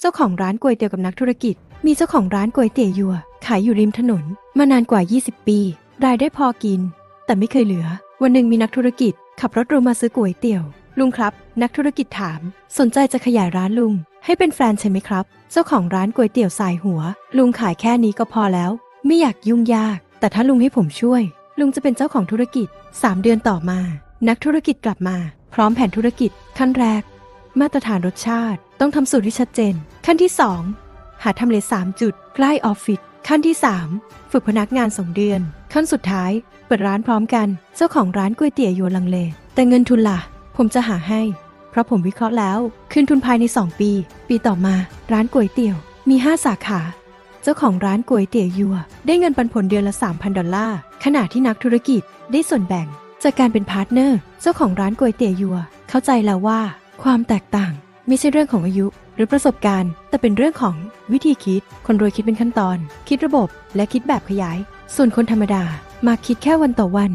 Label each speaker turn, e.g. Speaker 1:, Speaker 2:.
Speaker 1: เจ้าของร้านก๋วยเตี๋ยวกับนักธุรกิจ มีเจ้าของร้านก๋วยเตี๋ยวยัวขายอยู่ริมถนน มานานกว่า 20 ปี รายได้พอกิน แต่ไม่เคยเหลือ วันหนึ่งมีนักธุรกิจ ขับรถรูมาซื้อก๋วยเตี๋ยว ลุงครับ นักธุรกิจถาม สนใจจะขยายร้านลุง ให้เป็นแฟรนไชส์ไหมครับ เจ้าของร้านก๋วยเตี๋ยวสายหัว ลุงขายแค่นี้ก็พอแล้ว ไม่อยากยุ่งยาก แต่ถ้าลุงให้ผมช่วย ลุงจะเป็นเจ้าของธุรกิจ 3 เดือนต่อมา นักธุรกิจกลับมา พร้อมแผนธุรกิจขั้นแรก มาตรฐานรสชาติ ต้องทำสูตรที่ชัดเจน ขั้นที่ 2 หาทำเล 3 จุด ใกล้ออฟฟิศขั้นที่ 3 ฝึกพนักงาน2เดือน ขั้นสุดท้าย เปิดร้านพร้อมกัน เจ้าของร้านก๋วยเตี๋ยวอยู่ลังเล แต่เงินทุนล่ะ ผมจะหาให้ เพราะผมวิเคราะห์แล้วคืนทุนภายใน 2 ปี ปีต่อมา ร้านก๋วยเตี๋ยว มี 5 สาขา เจ้าของร้านก๋วยเตี๋ยวยัว ได้เงินปันผลเดือนละ 3,000 ดอลลาร์ขณะที่นักธุรกิจได้ส่วนแบ่ง จากการเป็นพาร์ทเนอร์ เจ้าของร้านก๋วยเตี๋ยวยัว เข้าใจแล้วว่า ความแตกต่าง ไม่ใช่เรื่องของอายุหรือประสบการณ์ แต่เป็นเรื่องของวิธีคิด คนรวยคิดเป็นขั้นตอน คิดระบบและคิดแบบขยาย ส่วนคนธรรมดามาคิดแค่วันต่อวัน